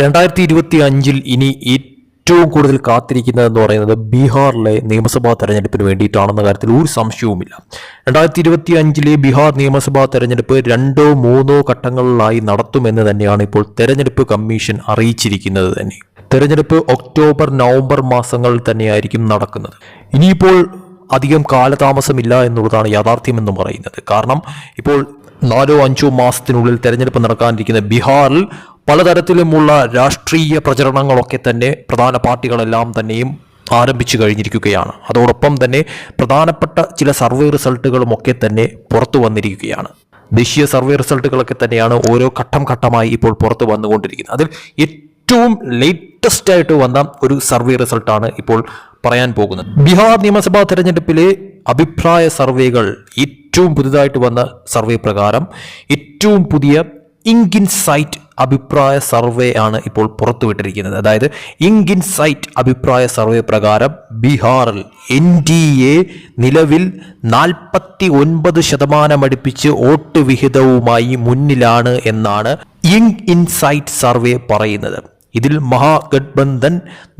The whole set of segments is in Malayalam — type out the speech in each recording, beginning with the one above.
രണ്ടായിരത്തി ഇരുപത്തി അഞ്ചിൽ ഇനി ഏറ്റവും കൂടുതൽ കാത്തിരിക്കുന്നത് എന്ന് പറയുന്നത് ബീഹാറിലെ നിയമസഭാ തെരഞ്ഞെടുപ്പിന് വേണ്ടിയിട്ടാണെന്ന കാര്യത്തിൽ ഒരു സംശയവുമില്ല. രണ്ടായിരത്തി ഇരുപത്തി അഞ്ചിലെ ബീഹാർ നിയമസഭാ തെരഞ്ഞെടുപ്പ് രണ്ടോ മൂന്നോ ഘട്ടങ്ങളിലായി നടത്തുമെന്ന് തന്നെയാണ് ഇപ്പോൾ തെരഞ്ഞെടുപ്പ് കമ്മീഷൻ അറിയിച്ചിരിക്കുന്നത് തന്നെ. തെരഞ്ഞെടുപ്പ് ഒക്ടോബർ നവംബർ മാസങ്ങളിൽ തന്നെയായിരിക്കും നടക്കുന്നത്. ഇനിയിപ്പോൾ അധികം കാലതാമസമില്ല എന്നുള്ളതാണ് യാഥാർത്ഥ്യമെന്ന് പറയുന്നത്. കാരണം ഇപ്പോൾ നാലോ അഞ്ചോ മാസത്തിനുള്ളിൽ തെരഞ്ഞെടുപ്പ് നടക്കാനിരിക്കുന്ന ബീഹാറിൽ പലതരത്തിലുമുള്ള രാഷ്ട്രീയ പ്രചരണങ്ങളൊക്കെ തന്നെ പ്രധാന പാർട്ടികളെല്ലാം തന്നെയും ആരംഭിച്ചു കഴിഞ്ഞിരിക്കുകയാണ്. അതോടൊപ്പം തന്നെ പ്രധാനപ്പെട്ട ചില സർവേ റിസൾട്ടുകളുമൊക്കെ തന്നെ പുറത്തു വന്നിരിക്കുകയാണ്. ദേശീയ സർവേ റിസൾട്ടുകളൊക്കെ തന്നെയാണ് ഓരോ ഘട്ടം ഘട്ടമായി ഇപ്പോൾ പുറത്തു വന്നുകൊണ്ടിരിക്കുന്നത്. അതിൽ ഏറ്റവും ലേറ്റസ്റ്റ് ആയിട്ട് വന്ന ഒരു സർവേ റിസൾട്ടാണ് ഇപ്പോൾ പറയാൻ പോകുന്നത്. ബീഹാർ നിയമസഭാ തെരഞ്ഞെടുപ്പിലെ അഭിപ്രായ സർവേകൾ ഏറ്റവും പുതുതായിട്ട് വന്ന സർവേ പ്രകാരം ഏറ്റവും പുതിയ ഇങ്കിൻ സൈറ്റ് അഭിപ്രായ സർവേ ആണ് ഇപ്പോൾ പുറത്തുവിട്ടിരിക്കുന്നത്. അതായത് ഇങ് ഇൻസൈറ്റ് അഭിപ്രായ സർവേ പ്രകാരം ബീഹാറിൽ എൻ ഡി എ നിലവിൽ നാൽപ്പത്തി ഒൻപത് ശതമാനം അടുപ്പിച്ച് വോട്ട് വിഹിതവുമായി മുന്നിലാണ് എന്നാണ് ഇങ് ഇൻസൈറ്റ് സർവേ പറയുന്നത്. ഇതിൽ മഹാഗഡ്ബന്ധൻ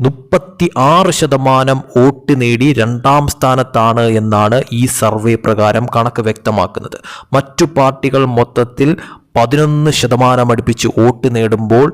മുപ്പത്തി ആറ് ശതമാനം വോട്ട് നേടി രണ്ടാം സ്ഥാനത്താണ് എന്നാണ് ഈ സർവേ പ്രകാരം കണക്ക് വ്യക്തമാക്കുന്നത്. മറ്റു പാർട്ടികൾ മൊത്തത്തിൽ പതിനൊന്ന് ശതമാനം അടുപ്പിച്ച് vote നേടുമ്പോൾ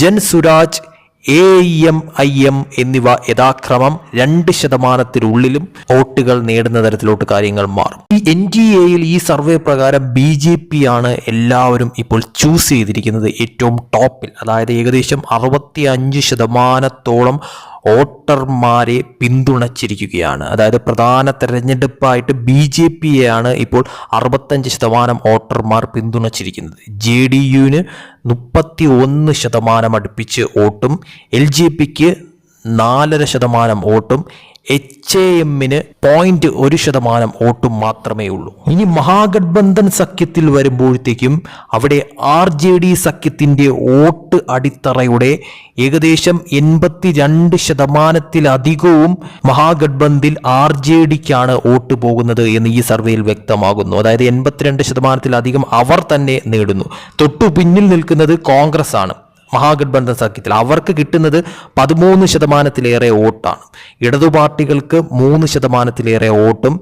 Jan Suraaj A M I M എന്നിവ യഥാക്രമം രണ്ട് ശതമാനത്തിനുള്ളിലും വോട്ടുകൾ നേടുന്ന തരത്തിലോട്ട് കാര്യങ്ങൾ മാറും. ഈ എൻ ഡി എയിൽ ഈ സർവേ പ്രകാരം ബി ജെ പി ആണ് എല്ലാവരും ഇപ്പോൾ ചൂസ് ചെയ്തിരിക്കുന്നത് ഏറ്റവും ടോപ്പിൽ. അതായത് ഏകദേശം അറുപത്തി അഞ്ച് ശതമാനത്തോളം വോട്ടർമാരെ പിന്തുണച്ചിരിക്കുകയാണ്. അതായത് പ്രധാന തെരഞ്ഞെടുപ്പായിട്ട് ബി ജെ പിയെയാണ് ഇപ്പോൾ അറുപത്തഞ്ച് ശതമാനം വോട്ടർമാർ പിന്തുണച്ചിരിക്കുന്നത്. ജെ ഡി യുവിന് മുപ്പത്തി ഒന്ന് ശതമാനം അടുപ്പിച്ച് വോട്ടും എൽ ജെ പിക്ക് നാലര ശതമാനം വോട്ടും എച്ച് എ എമ്മിന് പോയിന്റ് ഒരു ശതമാനം വോട്ടും മാത്രമേ ഉള്ളൂ. ഇനി മഹാഗഡ്ബന്ധൻ സഖ്യത്തിൽ വരുമ്പോഴത്തേക്കും അവിടെ ആർ ജെ ഡി സഖ്യത്തിന്റെ വോട്ട് അടിത്തറയുടെ ഏകദേശം എൺപത്തി രണ്ട് ശതമാനത്തിലധികവും മഹാഗഡ്ബന്ധിൽ ആർ ജെ ഡിക്കാണ് വോട്ട് പോകുന്നത് എന്ന് ഈ സർവേയിൽ വ്യക്തമാകുന്നു. അതായത് എൺപത്തിരണ്ട് ശതമാനത്തിലധികം അവർ തന്നെ നേടുന്നു. തൊട്ടു പിന്നിൽ നിൽക്കുന്നത് കോൺഗ്രസ് ആണ് മഹാഗഡ്ബന്ധൻ സഖ്യത്തിൽ അവർക്ക് കിട്ടുന്നത് പതിമൂന്ന് ശതമാനത്തിലേറെ വോട്ടാണ്. ഇടതു പാർട്ടികൾക്ക് മൂന്ന് ശതമാനത്തിലേറെ വോട്ടും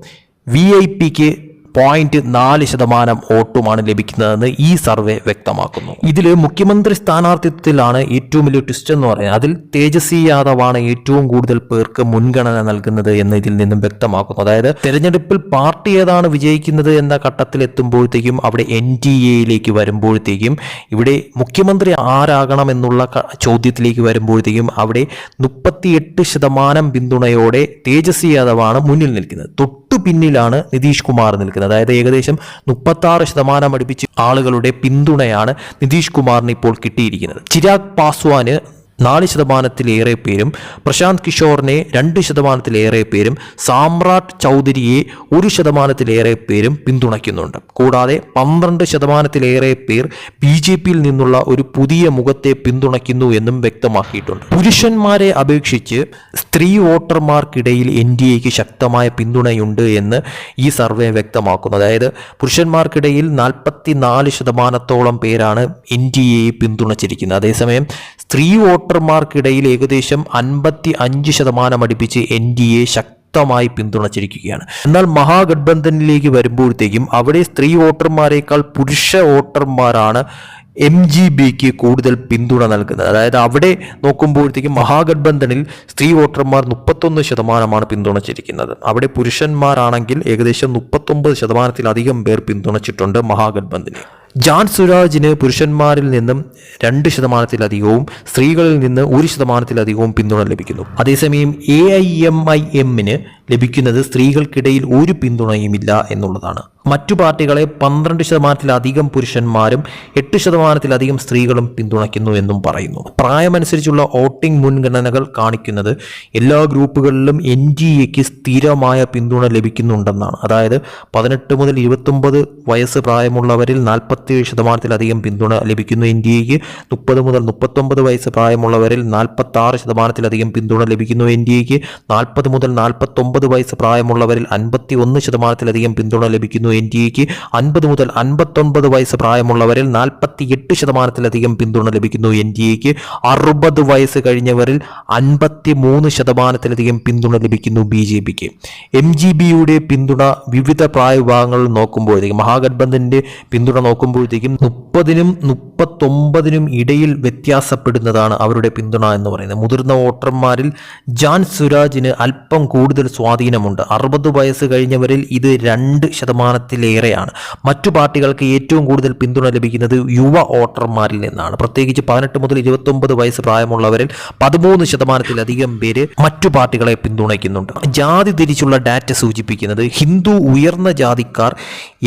വി ഐ പിക്ക് പോയിന്റ് നാല് ശതമാനം വോട്ടുമാണ് ലഭിക്കുന്നതെന്ന് ഈ സർവേ വ്യക്തമാക്കുന്നു. ഇതിൽ മുഖ്യമന്ത്രി സ്ഥാനാർത്ഥിത്വത്തിലാണ് ഏറ്റവും വലിയ ട്വിസ്റ്റ് എന്ന് പറയുന്നത്. അതിൽ തേജസ്വി യാദവാണ് ഏറ്റവും കൂടുതൽ പേർക്ക് മുൻഗണന നൽകുന്നത് എന്ന് ഇതിൽ നിന്നും വ്യക്തമാക്കുന്നു. അതായത് തെരഞ്ഞെടുപ്പിൽ പാർട്ടി ഏതാണ് വിജയിക്കുന്നത് എന്ന ഘട്ടത്തിൽ എത്തുമ്പോഴത്തേക്കും അവിടെ എൻ ഡി എയിലേക്ക് വരുമ്പോഴത്തേക്കും ഇവിടെ മുഖ്യമന്ത്രി ആരാകണം എന്നുള്ള ചോദ്യത്തിലേക്ക് വരുമ്പോഴത്തേക്കും അവിടെ മുപ്പത്തിയെട്ട് ശതമാനം പിന്തുണയോടെ തേജസ്വി യാദവാണ് മുന്നിൽ നിൽക്കുന്നത്. തൊട്ടു പിന്നിലാണ് നിതീഷ് കുമാർ നിൽക്കുന്നത്. അതായത് ഏകദേശം മുപ്പത്താറ് ശതമാനം അടുപ്പിച്ച് ആളുകളുടെ പിന്തുണയാണ് നിതീഷ് കുമാറിന് ഇപ്പോൾ കിട്ടിയിരിക്കുന്നത്. ചിരാഗ് പാസ്വാന് നാല് ശതമാനത്തിലേറെ പേരും പ്രശാന്ത് കിഷോറിനെ രണ്ട് ശതമാനത്തിലേറെ പേരും സാമ്രാട്ട് ചൗധരിയെ ഒരു ശതമാനത്തിലേറെ പേരും പിന്തുണയ്ക്കുന്നുണ്ട്. കൂടാതെ പന്ത്രണ്ട് ശതമാനത്തിലേറെ പേർ ബി ജെ പിയിൽ നിന്നുള്ള ഒരു പുതിയ മുഖത്തെ പിന്തുണയ്ക്കുന്നു എന്നും വ്യക്തമാക്കിയിട്ടുണ്ട്. പുരുഷന്മാരെ അപേക്ഷിച്ച് സ്ത്രീ വോട്ടർമാർക്കിടയിൽ എൻ ഡി എക്ക് ശക്തമായ പിന്തുണയുണ്ട് എന്ന് ഈ സർവേ വ്യക്തമാക്കുന്നു. അതായത് പുരുഷന്മാർക്കിടയിൽ നാൽപ്പത്തി നാല് ശതമാനത്തോളം പേരാണ് എൻ ഡി എയെ പിന്തുണച്ചിരിക്കുന്നത്. അതേസമയം സ്ത്രീ വോട്ടർമാർക്കിടയിൽ ഏകദേശം അൻപത്തി അഞ്ച് ശതമാനം അടുപ്പിച്ച് എൻ ഡി എ ശക്തമായി പിന്തുണച്ചിരിക്കുകയാണ്. എന്നാൽ മഹാഗഡ്ബന്ധനിലേക്ക് വരുമ്പോഴത്തേക്കും അവിടെ സ്ത്രീ വോട്ടർമാരെക്കാൾ പുരുഷ വോട്ടർമാരാണ് എം ജി ബിക്ക് കൂടുതൽ പിന്തുണ നൽകുന്നത്. അതായത് അവിടെ നോക്കുമ്പോഴത്തേക്കും മഹാഗഡ്ബന്ധനിൽ സ്ത്രീ വോട്ടർമാർ മുപ്പത്തൊന്ന് ശതമാനമാണ് പിന്തുണച്ചിരിക്കുന്നത്. അവിടെ പുരുഷന്മാരാണെങ്കിൽ ഏകദേശം മുപ്പത്തൊമ്പത് ശതമാനത്തിലധികം പേർ പിന്തുണച്ചിട്ടുണ്ട് മഹാഗഡ്ബന്ധനെ ജാൻ സുരാജിന് പുരുഷന്മാരിൽ നിന്നും രണ്ട് ശതമാനത്തിലധികവും സ്ത്രീകളിൽ നിന്ന് ഒരു ശതമാനത്തിലധികവും പിന്തുണ ലഭിക്കുന്നു. അതേസമയം എ ഐ എം ഐ എമ്മിന് ലഭിക്കുന്നത് സ്ത്രീകൾക്കിടയിൽ ഒരു പിന്തുണയുമില്ല എന്നുള്ളതാണ്. മറ്റു പാർട്ടികളെ പന്ത്രണ്ട് ശതമാനത്തിലധികം പുരുഷന്മാരും എട്ട് ശതമാനത്തിലധികം സ്ത്രീകളും പിന്തുണയ്ക്കുന്നു എന്നും പറയുന്നു. പ്രായമനുസരിച്ചുള്ള വോട്ടിംഗ് മുൻഗണനകൾ കാണിക്കുന്നത് എല്ലാ ഗ്രൂപ്പുകളിലും എൻ ജി എക്ക് സ്ഥിരമായ പിന്തുണ ലഭിക്കുന്നുണ്ടെന്നാണ്. അതായത് പതിനെട്ട് മുതൽ ഇരുപത്തൊമ്പത് വയസ്സ് പ്രായമുള്ളവരിൽ നാൽപ്പത്തിയേഴ് ശതമാനത്തിലധികം പിന്തുണ ലഭിക്കുന്നു എൻ ഡി എക്ക്. മുപ്പത് മുതൽ മുപ്പത്തൊമ്പത് വയസ്സ് പ്രായമുള്ളവരിൽ നാൽപ്പത്തി ആറ് ശതമാനത്തിലധികം പിന്തുണ ലഭിക്കുന്നു എൻ ഡി എക്ക്. നാൽപ്പത് മുതൽ നാൽപ്പത്തൊമ്പത് വയസ്സ് പ്രായമുള്ളവരിൽ അൻപത്തി ഒന്ന് ശതമാനത്തിലധികം പിന്തുണ ലഭിക്കുന്നു എൻ ഡി അൻപത് മുതൽ അൻപത്തൊൻപത് വയസ്സ് പ്രായമുള്ളവരിൽ നാൽപ്പത്തി എട്ട് ശതമാനത്തിലധികം പിന്തുണ ലഭിക്കുന്നു. എൻ ഡി എക്ക് അറുപത് വയസ്സ് കഴിഞ്ഞവരിൽ അൻപത്തി മൂന്ന് ശതമാനത്തിലധികം പിന്തുണ ലഭിക്കുന്നു ബി ജെ പിക്ക്. എം ജി ബിയുടെ പിന്തുണ വിവിധ പ്രായവിഭാഗങ്ങളിൽ നോക്കുമ്പോഴത്തേക്കും മഹാഗഡ്ബന്ധന്റെ പിന്തുണ നോക്കുമ്പോഴത്തേക്കും മുപ്പതിനും മുപ്പത്തൊമ്പതിനും ഇടയിൽ വ്യത്യാസപ്പെടുന്നതാണ് അവരുടെ പിന്തുണ എന്ന് പറയുന്നത്. മുതിർന്ന വോട്ടർമാരിൽ ജാൻ സുരാജിന് അല്പം കൂടുതൽ സ്വാധീനമുണ്ട്. അറുപത് വയസ്സ് കഴിഞ്ഞവരിൽ ഇത് രണ്ട് ശതമാനത്തിലേറെയാണ് മറ്റു പാർട്ടികൾക്ക് ഏറ്റവും കൂടുതൽ പിന്തുണ ലഭിക്കുന്നത് യുവ വോട്ടർമാരിൽ നിന്നാണ്. പ്രത്യേകിച്ച് പതിനെട്ട് മുതൽ ഇരുപത്തൊമ്പത് വയസ്സ് പ്രായമുള്ളവരിൽ പതിമൂന്ന് ശതമാനത്തിലധികം പേര് മറ്റു പാർട്ടികളെ പിന്തുണയ്ക്കുന്നുണ്ട്. ജാതി തിരിച്ചുള്ള ഡാറ്റ സൂചിപ്പിക്കുന്നത് ഹിന്ദു ഉയർന്ന ജാതിക്കാർ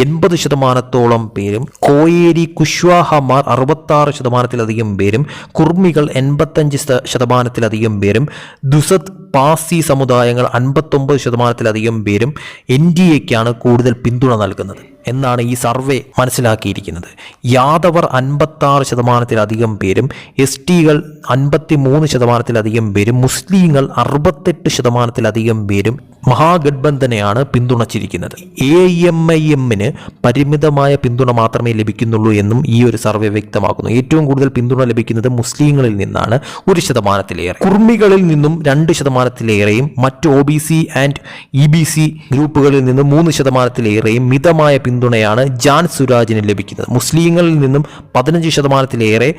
എൺപത് ശതമാനത്തോളം പേരും കോയേരി കുശ്വാഹമാർ അറുപത്താറ് ശതമാനത്തിലധികം പേരും കുർമികൾ എൺപത്തഞ്ച് ശതമാനത്തിലധികം പേരും ദുസത് പാസി സമുദായങ്ങൾ അൻപത്തൊമ്പത് ശതമാനത്തിലധികം പേരും എൻ ഡി എക്കാണ് കൂടുതൽ പിന്തുണ നൽകുന്നത്. എന്നാണ് ഈ സർവേ മനസ്സിലാക്കിയിരിക്കുന്നത്. യാദവർ അൻപത്താറ് ശതമാനത്തിലധികം പേരും എസ് ടികൾ അൻപത്തി മൂന്ന് ശതമാനത്തിലധികം പേരും മുസ്ലിങ്ങൾ അറുപത്തെട്ട് ശതമാനത്തിലധികം പേരും മഹാഗഡ്ബന്ധനെയാണ് പിന്തുണച്ചിരിക്കുന്നത്. എ എം ഐ എമ്മിന് പരിമിതമായ പിന്തുണ മാത്രമേ ലഭിക്കുന്നുള്ളൂ എന്നും ഈ ഒരു സർവേ വ്യക്തമാക്കുന്നു. ഏറ്റവും കൂടുതൽ പിന്തുണ ലഭിക്കുന്നത് മുസ്ലിങ്ങളിൽ നിന്നാണ് ഒരു ശതമാനത്തിലേറെ. കുർമ്മികളിൽ നിന്നും രണ്ട് ശതമാനത്തിലേറെയും മറ്റ് O B C and E B C ഗ്രൂപ്പുകളിൽ നിന്നും മൂന്ന് ശതമാനത്തിലേറെയും മിതമായ പിന്തുണയാണ് ജാൻ സുരാജിന് ലഭിക്കുന്നത്. മുസ്ലിങ്ങളിൽ നിന്നും പതിനഞ്ച് ശതമാനത്തിലേറെ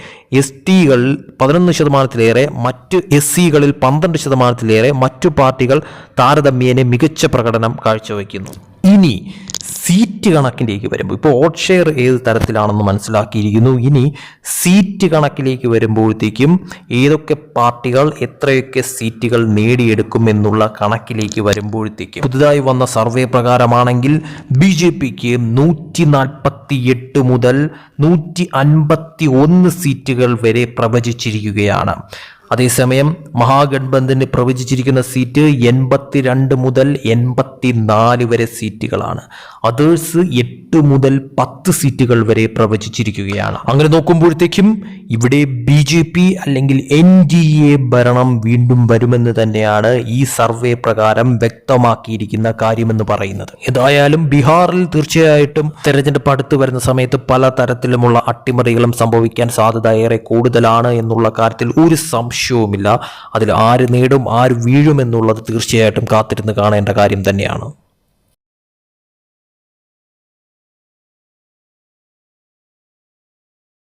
എസ് ടികളിൽ പതിനൊന്ന് ശതമാനത്തിലേറെ മറ്റ് എസ് സികളിൽ പന്ത്രണ്ട് ശതമാനത്തിലേറെ മറ്റു പാർട്ടികൾ താരതമ്യേന മികച്ച പ്രകടനം കാഴ്ചവെക്കുന്നു ഇനി സീറ്റ് കണക്കിലേക്ക് വരുമ്പോൾ ഇപ്പോൾ ഓട്ട് ഷെയർ ഏത് തരത്തിലാണെന്ന് മനസ്സിലാക്കിയിരിക്കുന്നു. ഇനി സീറ്റ് കണക്കിലേക്ക് വരുമ്പോഴത്തേക്കും ഏതൊക്കെ പാർട്ടികൾ എത്രയൊക്കെ സീറ്റുകൾ നേടിയെടുക്കും എന്നുള്ള കണക്കിലേക്ക് വരുമ്പോഴത്തേക്കും. പുതുതായി വന്ന സർവേ പ്രകാരമാണെങ്കിൽ ബി ജെ പിക്ക് നൂറ്റി നാൽപ്പത്തി എട്ട് മുതൽ നൂറ്റി അൻപത്തി ഒന്ന് സീറ്റുകൾ വരെ പ്രവചിച്ചിരിക്കുകയാണ്. അതേസമയം മഹാഗഡ്ബന്ധന് പ്രവചിച്ചിരിക്കുന്ന സീറ്റ് എൺപത്തിരണ്ട് മുതൽ എൺപത്തി നാല് വരെ സീറ്റുകളാണ്. അതേഴ്സ് എട്ട് മുതൽ പത്ത് സീറ്റുകൾ വരെ പ്രവചിച്ചിരിക്കുകയാണ്. അങ്ങനെ നോക്കുമ്പോഴത്തേക്കും ഇവിടെ ബി ജെ പി അല്ലെങ്കിൽ എൻ ഡി എ ഭരണം വീണ്ടും വരുമെന്ന് തന്നെയാണ് ഈ സർവേ പ്രകാരം വ്യക്തമാക്കിയിരിക്കുന്ന കാര്യമെന്ന് പറയുന്നത്. ഏതായാലും ബീഹാറിൽ തീർച്ചയായിട്ടും തെരഞ്ഞെടുപ്പ് അടുത്ത് വരുന്ന സമയത്ത് പല തരത്തിലുമുള്ള അട്ടിമറികളും സംഭവിക്കാൻ സാധ്യത ഏറെ കൂടുതലാണ് എന്നുള്ള കാര്യത്തിൽ ഒരു സംശയവുമില്ല. അതിൽ ആര് നേടും ആര് വീഴുമെന്നുള്ളത് തീർച്ചയായിട്ടും കാത്തിരുന്ന് കാണേണ്ട കാര്യം തന്നെയാണ്.